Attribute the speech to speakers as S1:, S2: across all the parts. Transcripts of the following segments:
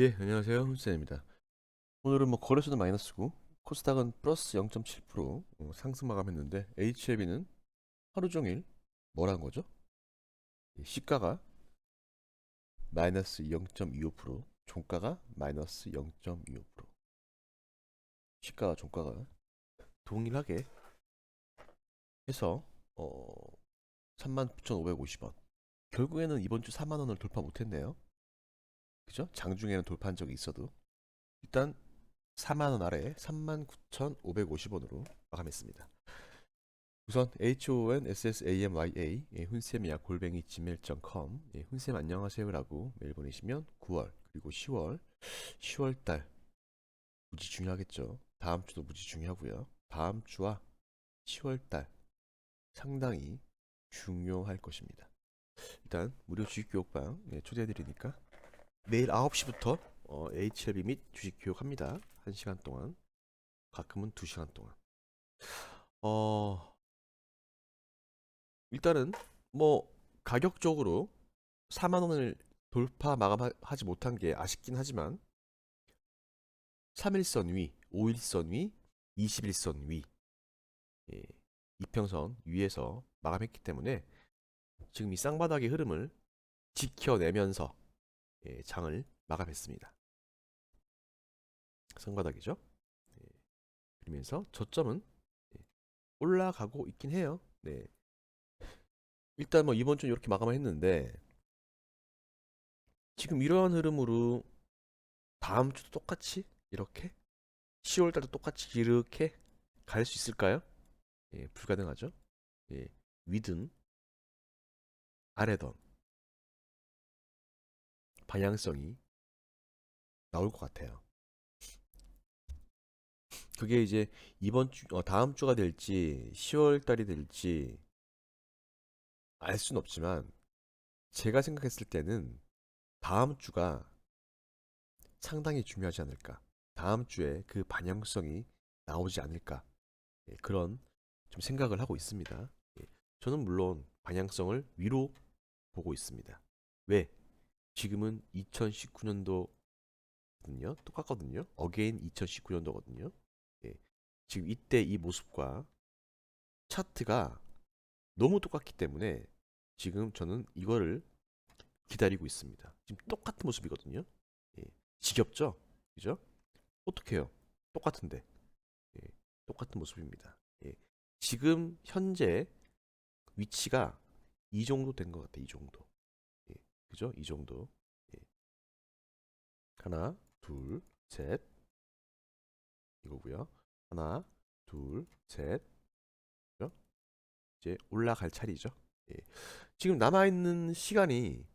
S1: 예, 안녕하세요. 훈센입니다. 오늘은 뭐 거래소는 마이너스고 코스닥은 플러스 0.7% 어, 상승 마감했는데 HLB는 하루 종일 뭐란 거죠? 이 시가가 마이너스 0.25%, 종가가 마이너스 0.25%. 시가와 종가가 동일하게 해서 어 39,550원. 결국에는 이번 주 4만 원을 돌파 못했네요. 그죠? 장중에는 돌파한 적이 있어도 일단 4만 원 아래 39,550원으로 마감했습니다. 우선 HONSSAMYA 예, 훈쌤이야 골뱅이 gmail.com 예, 훈쌤 안녕하세요라고 메일 보내시면 9월 그리고 10월 10월달 무지 중요하겠죠. 다음 주도 무지 중요하고요. 다음 주와 10월달 상당히 중요할 것입니다. 일단 무료 주식 교육방 예, 초대해드리니까 매일 9시부터 어, HLB 및 주식 교육합니다. 1시간 동안. 가끔은 2시간 동안. 어, 일단은 뭐 가격적으로 4만 원을 돌파 마감하지 못한 게 아쉽긴 하지만 3일선 위, 5일선 위, 21선 위, 예, 이평선 위에서 마감했기 때문에 지금 이 쌍바닥의 흐름을 지켜내면서 예, 장을 마감했습니다. 성바닥이죠. 예, 그러면서 저점은 예, 올라가고 있긴 해요. 네. 일단 뭐 이번 주 이렇게 마감을 했는데 지금 이러한 흐름으로 다음 주도 똑같이 이렇게 10월 달도 똑같이 이렇게 갈 수 있을까요? 예, 불가능하죠. 예, 위든 아래던 방향성이 나올 것 같아요. 그게 이제 이번 주, 어, 다음 주가 될지 10월 달이 될지 알 수는 없지만 제가 생각했을 때는 다음 주가 상당히 중요하지 않을까. 다음 주에 그 방향성이 나오지 않을까. 예, 그런 좀 생각을 하고 있습니다. 예, 저는 물론 방향성을 위로 보고 있습니다. 왜? 지금은 2019년도거든요. 똑같거든요. 어게인 2019년도거든요. 예. 지금 이때 이 모습과 차트가 너무 똑같기 때문에 지금 저는 이거를 기다리고 있습니다. 지금 똑같은 모습이거든요. 예. 지겹죠? 그죠? 어떡해요? 똑같은데. 예. 똑같은 모습입니다. 예. 지금 현재 위치가 이 정도 된 것 같아요. 이 정도. 예. 그죠? 이 정도. 예. 하나, 둘, 셋. 이거고요. 하나, 둘, 셋. 그죠? 이제 올라갈 차례죠. 예. 지금 남아 있는 시간이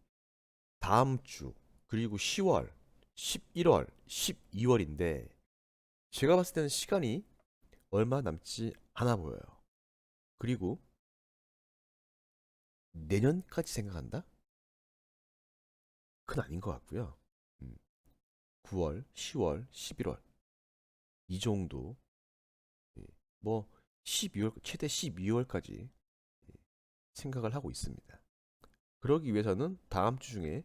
S1: 다음 주, 그리고 10월, 11월, 12월인데, 제가 봤을 때는 시간이 얼마 남지 않아 보여요. 그리고 내년까지 생각한다? 그건 아닌 것 같고요. 음, 9월, 10월, 11월 이 정도 예, 뭐 12월 최대 12월까지 생각을 하고 있습니다. 그러기 위해서는 다음 주 중에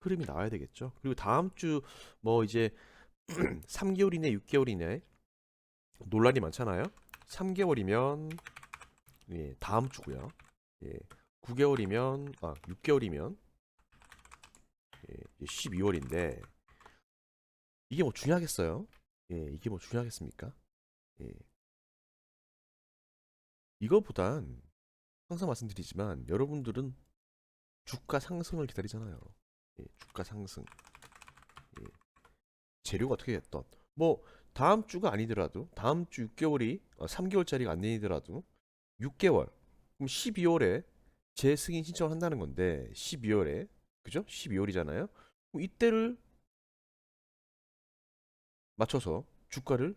S1: 흐름이 나와야 되겠죠. 그리고 다음 주 뭐 이제 3개월 이내, 6개월 이내 논란이 많잖아요. 3개월이면 예, 다음 주고요. 예, 9개월이면 아 6개월이면 예, 12월인데 이게 뭐 중요하겠어요? 예, 이게 뭐 중요하겠습니까? 예. 이거보단 항상 말씀드리지만 여러분들은 주가 상승을 기다리잖아요. 예, 주가 상승. 예. 재료가 어떻게 됐던 뭐 다음 주가 아니더라도 다음 주 6개월이 어, 3개월짜리가 아니더라도 6개월 그럼 12월에 재승인 신청을 한다는 건데 12월에 그죠? 12월이잖아요. 이때를 맞춰서 주가를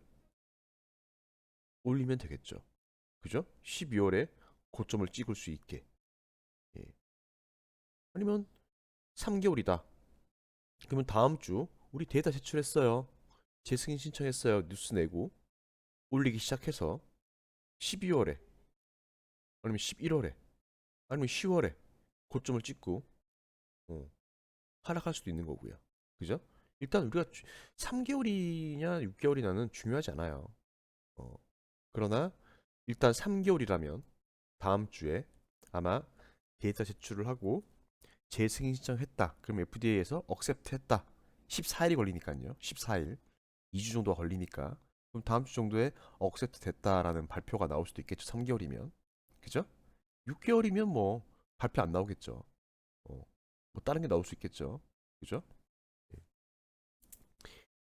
S1: 올리면 되겠죠. 그죠? 12월에 고점을 찍을 수 있게. 예. 아니면 3개월이다. 그러면 다음 주 우리 데이터 제출했어요. 재승인 신청했어요. 뉴스 내고 올리기 시작해서 12월에 아니면 11월에 아니면 10월에 고점을 찍고 어, 하락할 수도 있는 거고요. 그죠? 일단 우리가 3개월이냐 6개월이냐는 중요하지 않아요. 어, 그러나 일단 3개월이라면 다음 주에 아마 데이터 제출을 하고 재승인 신청했다. 그럼 FDA에서 억셉트 했다. 14일이 걸리니까요. 14일. 2주 정도가 걸리니까. 그럼 다음 주 정도에 억셉트 됐다라는 발표가 나올 수도 있겠죠. 3개월이면. 그죠? 6개월이면 뭐 발표 안 나오겠죠. 어, 뭐 다른 게 나올 수 있겠죠. 그죠? 예.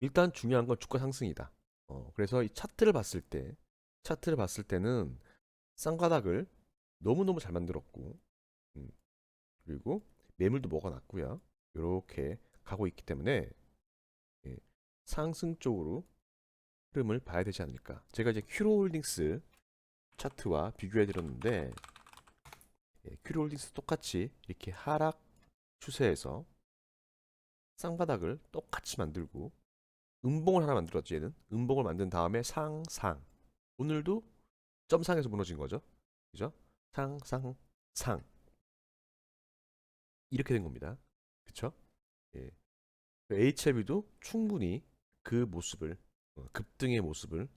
S1: 일단 중요한 건 주가 상승이다. 어, 그래서 이 차트를 봤을 때 차트를 봤을 때는 쌍바닥을 너무너무 잘 만들었고 음, 그리고 매물도 먹어놨고요. 이렇게 가고 있기 때문에 예, 상승 쪽으로 흐름을 봐야 되지 않을까. 제가 이제 큐로홀딩스 차트와 비교해 드렸는데 예, 큐로홀딩스 똑같이 이렇게 하락 추세에서 쌍바닥을 똑같이 만들고 음봉을 하나 만들었지 얘는. 음봉을 만든 다음에 상상. 오늘도 점상에서 무너진 거죠. 그죠? 상상상. 이렇게 된 겁니다. 그쵸? 예. HLB도 충분히 그 모습을 어, 급등의 모습을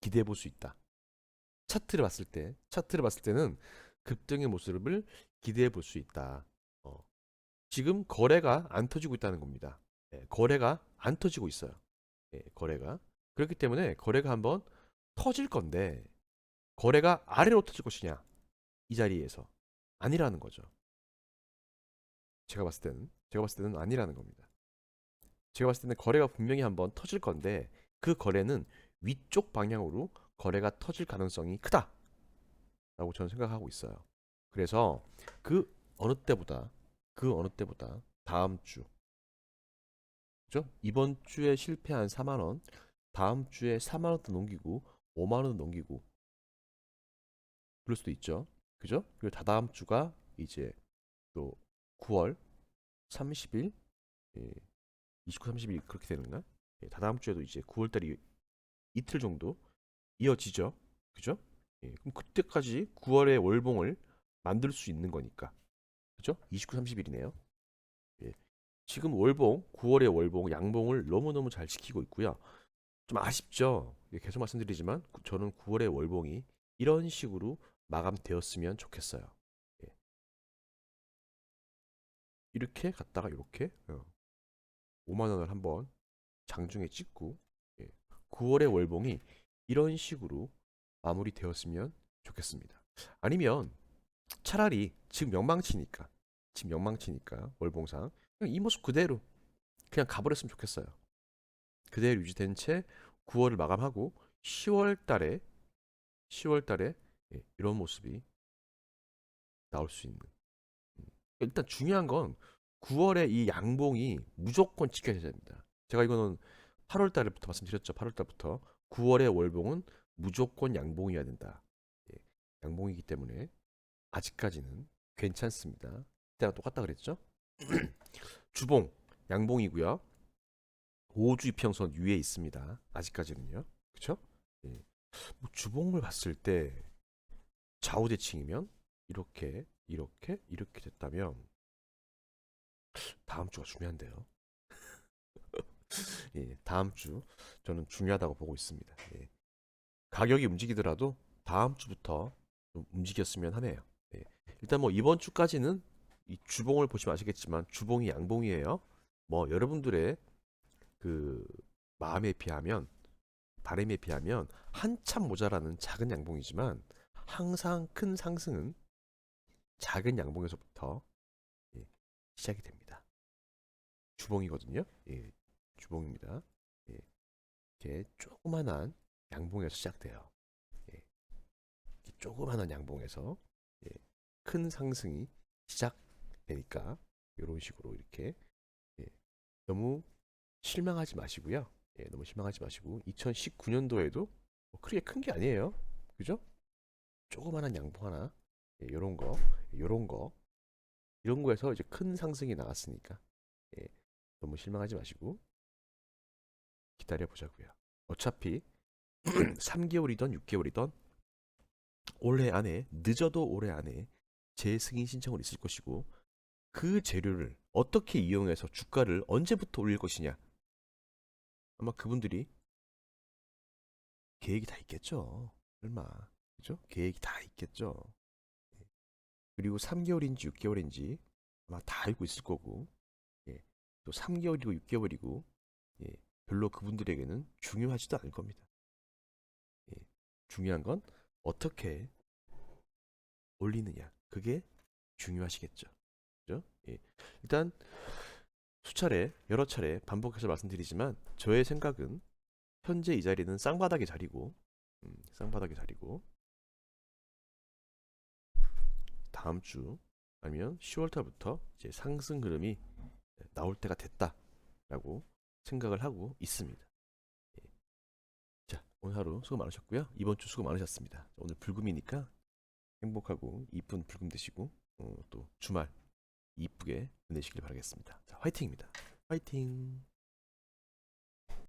S1: 기대해 볼 수 있다. 차트를 봤을 때 차트를 봤을 때는 급등의 모습을 기대해 볼 수 있다. 어. 지금 거래가 안 터지고 있다는 겁니다 예, 거래가 안 터지고 있어요. 예, 거래가 그렇기 때문에 거래가 한번 터질 건데 거래가 아래로 터질 것이냐 이 자리에서 아니라는 거죠. 제가 봤을 때는 제가 봤을 때는 아니라는 겁니다. 제가 봤을 때는 거래가 분명히 한번 터질 건데 그 거래는 위쪽 방향으로 거래가 터질 가능성이 크다라고 저는 생각하고 있어요. 그래서 그 어느 때보다 그 어느 때보다 다음 주 그죠? 이번 주에 실패한 4만 원, 다음 주에 4만 원도 넘기고 5만 원도 넘기고 그럴 수도 있죠. 그죠? 그리고 다다음 주가 이제 또 9월 30일, 예, 29, 30일 그렇게 되는가? 예, 다다음 주에도 이제 9월 달이 이틀 정도 이어지죠. 그죠? 예, 그럼 그때까지 9월의 월봉을 만들 수 있는 거니까. 그죠? 29, 30일이네요. 지금 월봉 9월의 월봉 양봉을 너무너무 잘 지키고 있고요. 좀 아쉽죠. 예, 계속 말씀드리지만 구- 저는 9월의 월봉이 이런 식으로 마감되었으면 좋겠어요. 예. 이렇게 갔다가 이렇게 어, 5만 원을 한번 장중에 찍고 예. 9월의 월봉이 이런 식으로 마무리되었으면 좋겠습니다. 아니면 차라리 지금 명망치니까 지금 명망치니까 월봉상 그냥 이 모습 그대로 그냥 가버렸으면 좋겠어요. 그대로 유지된 채 9월을 마감하고 10월 달에 10월 달에 예, 이런 모습이 나올 수 있는. 음. 일단 중요한 건 9월에 이 양봉이 무조건 지켜져야 됩니다. 제가 이거는 8월 달부터 말씀드렸죠. 8월 달부터 9월의 월봉은 무조건 양봉이어야 된다. 예, 양봉이기 때문에 아직까지는 괜찮습니다. 그때랑 똑같다 그랬죠? 주봉 양봉이고요. 5주 이평선 위에 있습니다. 아직까지는요. 그렇죠? 예. 뭐 주봉을 봤을 때 좌우 대칭이면 이렇게 이렇게 이렇게 됐다면 다음 주가 중요한데요. 예, 다음 주 저는 중요하다고 보고 있습니다. 예. 가격이 움직이더라도 다음 주부터 좀 움직였으면 하네요. 예. 일단 뭐 이번 주까지는 이 주봉을 보시면 아시겠지만 주봉이 양봉이에요. 뭐 여러분들의 그 마음에 비하면 바람에 비하면 한참 모자라는 작은 양봉이지만 항상 큰 상승은 작은 양봉에서부터 예, 시작이 됩니다. 주봉이거든요. 예, 주봉입니다. 예, 이렇게 조그만한 양봉에서 시작돼요. 예, 조그만한 양봉에서 예, 큰 상승이 시작 되니까 이런 식으로 이렇게 예, 너무 실망하지 마시고요. 예, 너무 실망하지 마시고 2019년도에도 뭐 크게 큰 게 아니에요. 그죠? 조그만한 양봉 하나 예, 요런 거, 요런 거 이런 거에서 이제 큰 상승이 나왔으니까 예, 너무 실망하지 마시고 기다려 보자고요. 어차피 3개월이던 6개월이던 올해 안에 늦어도 올해 안에 재승인 신청을 있을 것이고 그 재료를 어떻게 이용해서 주가를 언제부터 올릴 것이냐. 아마 그분들이 계획이 다 있겠죠. 설마. 그죠? 계획이 다 있겠죠. 예. 그리고 3개월인지 6개월인지 아마 다 알고 있을 거고. 예. 또 3개월이고 6개월이고 예. 별로 그분들에게는 중요하지도 않을 겁니다. 예. 중요한 건 어떻게 올리느냐. 그게 중요하시겠죠. 그죠? 예. 일단 수차례, 여러 차례 반복해서 말씀드리지만 저의 생각은 현재 이 자리는 쌍바닥의 자리고 음, 쌍바닥의 자리고 다음 주 아니면 10월달부터 이제 상승 흐름이 나올 때가 됐다라고 생각을 하고 있습니다. 예. 자 오늘 하루 수고 많으셨고요. 이번 주 수고 많으셨습니다. 오늘 불금이니까 행복하고 이쁜 불금 되시고 어, 또 주말 이쁘게 보내시길 바라겠습니다. 자, 화이팅입니다. 화이팅!